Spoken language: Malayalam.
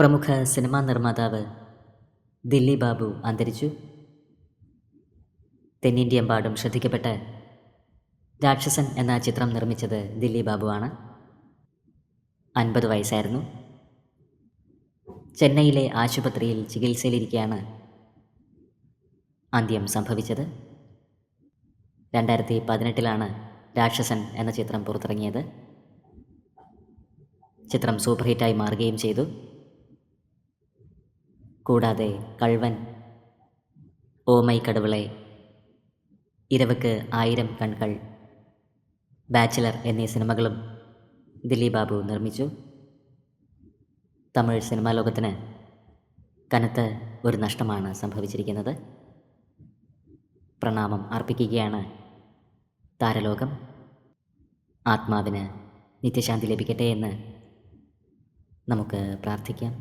പ്രമുഖ സിനിമാ നിർമ്മാതാവ് ദില്ലി ബാബു അന്തരിച്ചു. തെന്നിന്ത്യമ്പാടും ശ്രദ്ധിക്കപ്പെട്ട രാക്ഷസൻ എന്ന ചിത്രം നിർമ്മിച്ചത് ദില്ലി ബാബുവാണ്. അൻപത് വയസ്സായിരുന്നു. ചെന്നൈയിലെ ആശുപത്രിയിൽ ചികിത്സയിലിരിക്കെയാണ് അന്ത്യം സംഭവിച്ചത്. രണ്ടായിരത്തി പതിനെട്ടിലാണ് രാക്ഷസൻ എന്ന ചിത്രം പുറത്തിറങ്ങിയത്. ചിത്രം സൂപ്പർ ഹിറ്റായി മാറുകയും ചെയ്തു. കൂടാതെ കൾവൻ. ഓമൈ കടവിളെ ഇരവക്ക് ആയിരം കൺകൾ. ബാച്ചിലർ എന്നീ സിനിമകളും ദിലീപ് ബാബു നിർമ്മിച്ചു. തമിഴ് സിനിമാ ലോകത്തിന് കനത്ത ഒരു നഷ്ടമാണ് സംഭവിച്ചിരിക്കുന്നത്. പ്രണാമം അർപ്പിക്കുകയാണ് താരലോകം. ആത്മാവിന് നിത്യശാന്തി ലഭിക്കട്ടെ എന്ന് നമുക്ക് പ്രാർത്ഥിക്കാം.